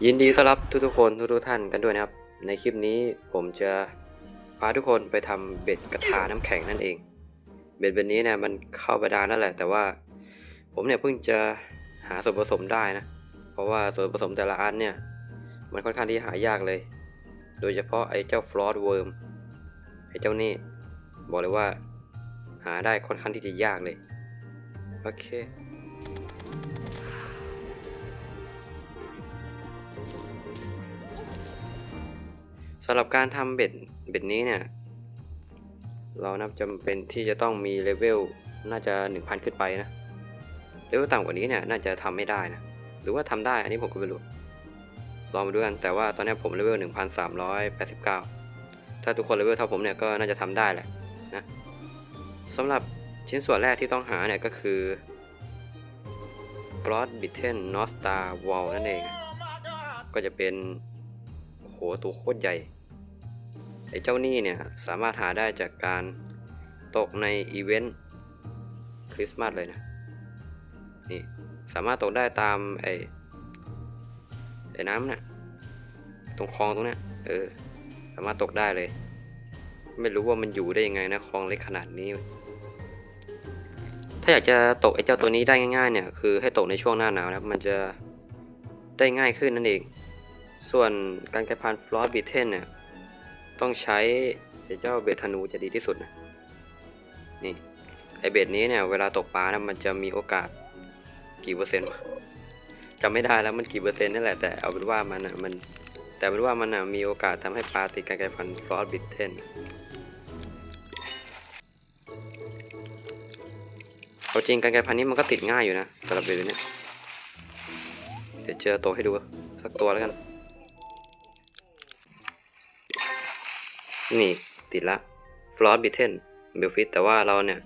ยินดีต้อนรับทุกๆคนทุกๆท่านกันด้วยนะครับ ในคลิปนี้ผมจะพาทุกคนไปทำเบ็ดกระทาน้ำแข็งนั่นเอง เบ็ดเบ็ดนี้เนี่ยมันเข้าไปดานนั่นแหละ แต่ว่าผมเนี่ยเพิ่งจะหาส่วนผสมได้นะ เพราะว่าส่วนผสมแต่ละอันเนี่ย มันค่อนข้างที่หายากเลย โดยเฉพาะไอ้เจ้าฟลอสเวิร์มไอ้เจ้านี่บอกเลยว่า หาได้ค่อนข้างที่จะยากเลย โอเค สำหรับการทำเบ็ดเบ็ดนี้เนี่ย เรานับจำเป็นที่จะต้องมีเลเวลน่าจะ 1,000 ขึ้นไปนะเลเวลต่ำกว่านี้เนี่ยน่าจะทำไม่ได้นะ หรือว่าทำได้อันนี้ผมก็ไม่รู้ลองมาดูกันแต่ว่าตอนนี้ผมเลเวล 1,389 ถ้าทุกคนเลเวลเท่าผมเนี่ยก็น่าจะทำได้แหละนะสำหรับชิ้นส่วนแรกที่ต้องหาเนี่ยก็คือ b r o a d b i t t e n North s t a r Wall นั่นเอง ก็จะเป็นโอ้โหตัวโคตรใหญ่ไอ้เจ้านี่เนี่ยสามารถหาได้จากการตกในอีเวนต์คริสต์มาสเลยนะนี่สามารถตกได้ตามไอ้ไอ้น้ำเนี่ยตรงคลองตรงเนี้ยเออสามารถตกได้เลย ไม่รู้ว่ามันอยู่ได้ยังไงนะคลองเล็กขนาดนี้ ถ้าอยากจะตกไอ้เจ้าตัวนี้ได้ง่ายๆเนี่ยคือให้ตกในช่วงหน้าหนาวนะมันจะได้ง่ายขึ้นนั่นเอง ส่วนการแกลายพันฟลอสบีเทนเนี่ยต้องใช้ไอ้เจ้าเบดธนูจะดีที่สุดนะนี่ไอเบดนี้เนี่ยเวลาตกปลานะมันจะมีโอกาสกี่เปอร์เซ็นต์จำไม่ได้แล้วมันกี่เปอร์เซ็นต์นั่นแหละแต่เอาเป็นว่ามันอะมันแต่เป็นว่ามันอะมีโอกาสทำให้ปลาติดการกลายพันธุ์ฟลอสบีเทนเอาจริงการกลายพันธุ์นี้มันก็ติดง่ายอยู่นะสำหรับเบดนี้เดี๋ยวเจอตัวให้ดูสักตัวแล้วกัน นี่ติดละฟลอสบิเทนเบลฟิตแต่ว่าเราเนี่ย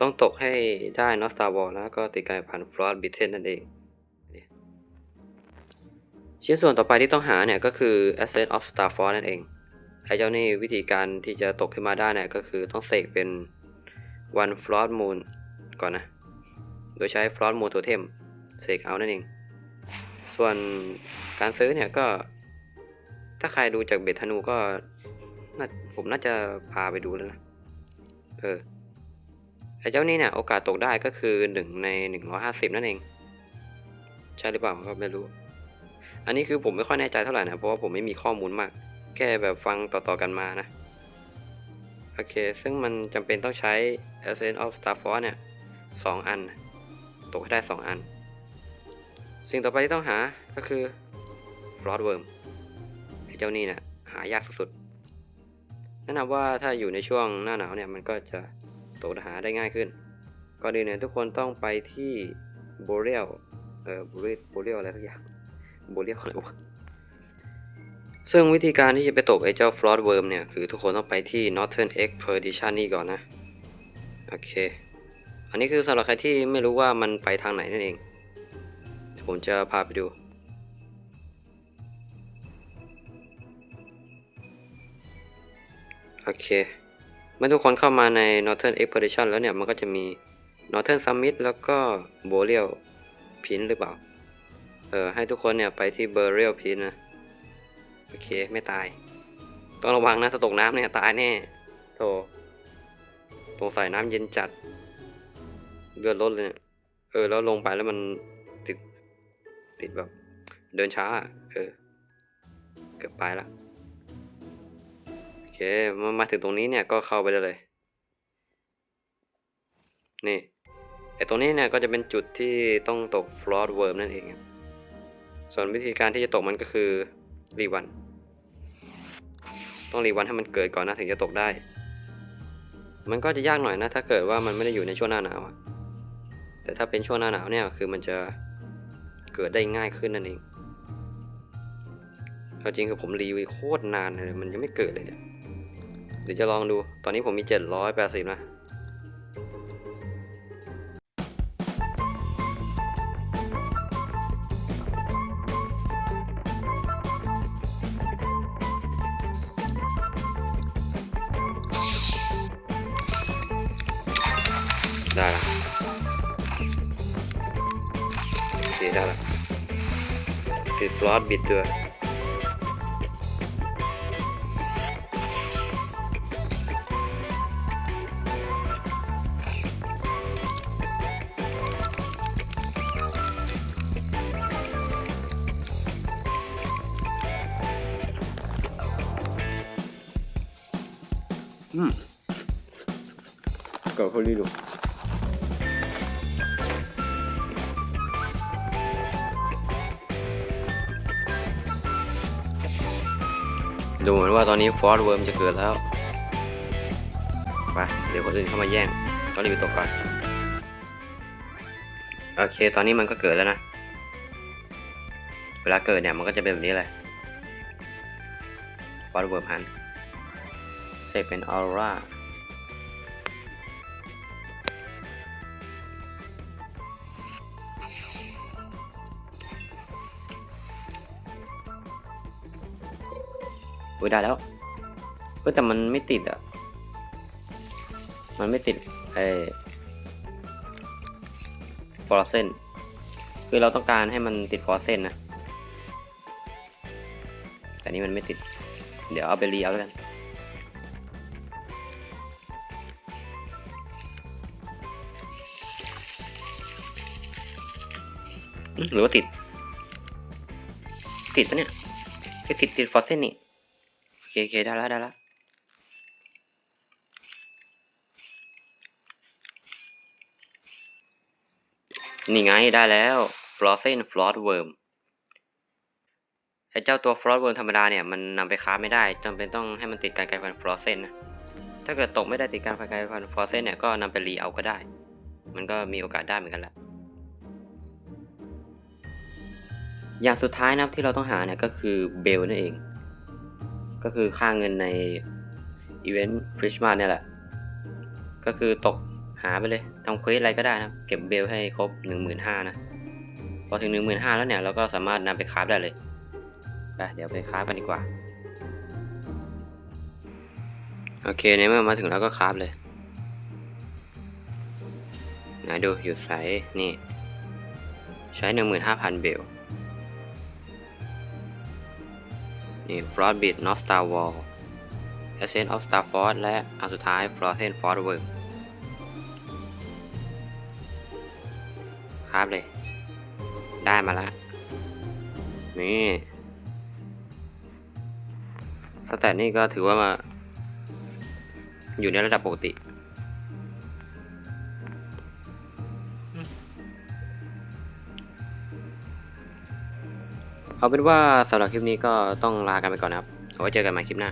ต้องตกให้ได้นอสตาบอลแล้วก็ติดกลายพันฟลอสบิเทนนั่นเองชิ้นส่วนต่อไปที่ต้องหาเนี่ยก็คือ Ascent of Star Force นั่นเองไอ้เจ้านี่วิธีการที่จะตกขึ้นมาได้เนี่ยก็คือต้องเสกเป็น One Flood Moon ก่อนนะ โดยใช้ Flood Moon Totem เสกเอานั่นเอง ส่วนการซื้อเนี่ยก็ ถ้าใครดูจากเบ็ดธนูก็ น่าผมน่าจะพาไปดูแล้วนะ เออ ไอ้เจ้านี่เนี่ยโอกาสตกได้ก็คือหนึ่งในหนึ่งร้อยห้าสิบนั่นเอง ใช่หรือเปล่าก็ไม่รู้ อันนี้คือผมไม่ค่อยแน่ใจเท่าไหร่นะ เพราะว่าผมไม่มีข้อมูลมาก แค่แบบฟังต่อๆกันมานะ โอเค ซึ่งมันจำเป็นต้องใช้ Ascent of Star Force เนี่ยสองอัน ตกให้ได้สองอัน สิ่งต่อไปที่ต้องหาก็คือ Frost Worm ไอ้เจ้านี่เนี่ยหายากสุดๆ แนะนำว่าถ้าอยู่ในช่วงหน้าหนาวเนี่ยมันก็จะตกหาได้ง่ายขึ้นก่อนอื่นเนี่ยทุกคนต้องไปที่โบเรียลเออโบเรียลโบเรียลอะไรทุกอย่างโบเรียลอะไรวะซึ่งวิธีการที่จะไปตกไอ้เจ้าฟลอ t เวิร์มเนี่ยคือทุกคนต้องไปที่ Northern Expedition นี่ก่อนนะ โอเค อันนี้คือสำหรับใครที่ไม่รู้ว่ามันไปทางไหนนั่นเอง ผมจะพาไปดู โอเค เมื่อทุกคนเข้ามาใน Northern Expedition แล้วเนี่ย มันก็จะมี Northern Summit แล้วก็ Boreal Pin หรือเปล่า เออ ให้ทุกคนเนี่ยไปที่ Boreal Pin นะ โอเค ไม่ตาย ต้องระวังนะถ้าตกน้ำเนี่ย ตายแน่โธ่ตรงใส่น้ำเย็นจัดเลือดลดเลยเนี่ยเออ แล้วลงไปแล้วมันติด ติดแบบ เดินช้า เออ เกือบไปละโอ เคมามาถึงตรงนี้เนี่ยก็เข้าไปได้เลย นี่ไอตรงนี้เนี่ยก็จะเป็นจุดที่ต้องตกฟลอสเวิร์มนั่นเองครับส่วนวิธีการที่จะตกมันก็คือรีวัน ต้องรีวันให้มันเกิดก่อนนะถึงจะตกได้ มันก็จะยากหน่อยนะถ้าเกิดว่ามันไม่ได้อยู่ในช่วงหน้าหนาวอะแต่ถ้าเป็นช่วงหน้าหนาวเนี่ยคือมันจะเกิดได้ง่ายขึ้นนั่นเองเอาจริงคือผมรีวิวโคตรนานเลยมันยังไม่เกิดเลยเนี่ย เดี๋ยวจะลองดู ตอนนี้ผมมี 780 นะได้ละโอเคได้ละติดฟลอสบิดด้วย อืมก็เขาลีดูดูเหมือนว่าตอนนี้ฟอร์ดเวิร์มจะเกิดแล้ว ไป เดี๋ยวคนอื่นเข้ามาแย่งต้องรีบไปตกก่อน โอเค ตอนนี้มันก็เกิดแล้วนะ เวลาเกิดเนี่ย มันก็จะเป็นแบบนี้เลยฟอร์ดเวิร์มหัน กเป็นออร่าอุ้ยได้แล้วเฮ้ยแต่มันไม่ติดอะ มันไม่ติดไอ้ฟอร์เซนคือเราต้องการให้มันติดฟอร์เซนนะ แต่นี่มันไม่ติด เดี๋ยวเอาไปรีเอาแล้วกัน หรือว่าติด ติดปะเนี่ยไปติดติดฟอสเซนนี่โอเคโอเคได้แล้วได้แล้วนี่ไงได้แล้วฟลอสเซนฟลอสเวิร์มไอ้เจ้าตัวฟลอสเวิร์มธรรมดาเนี่ยมันนำไปค้าไม่ได้จำเป็นต้องให้มันติดการไกลฟันฟลอสเซนนะถ้าเกิดตกไม่ได้ติดการไกลฟันฟลอสเซนเนี่ยก็นำไปรีเอาก็ได้ มันก็มีโอกาสได้เหมือนกันแหละ อย่างสุดท้ายนะครับที่เราต้องหาเนี่ยก็คือเบลนั่นเอง ก็คือค่าเงินในอีเวนต์ฟริชมาเนี่ยแหละ ก็คือตกหาไปเลยทำเควสอะไรก็ได้นะครับเก็บเบลให้ครบ 15,000นะพอถึง 15,000แล้วเนี่ยเราก็สามารถนำไปคราฟได้เลยไปเดี๋ยวไปคราฟกันดีกว่า โอเคในเมื่อมาถึงแล้วก็คราฟเลยไหนดูอยู่ใสนี่ ใช้ 15,000 เบล นี่ Frostbit North Star Wall Ascent of Star Force และอันสุดท้าย Frozen Force Work ครับเลย ได้มาแล้วนี่สแตทนี่ก็ถือว่ามา อยู่ในระดับปกติ เอาเป็นว่าสำหรับคลิปนี้ก็ต้องลากันไปก่อนนะครับเอาไว้เจอกันใหม่คลิปหน้า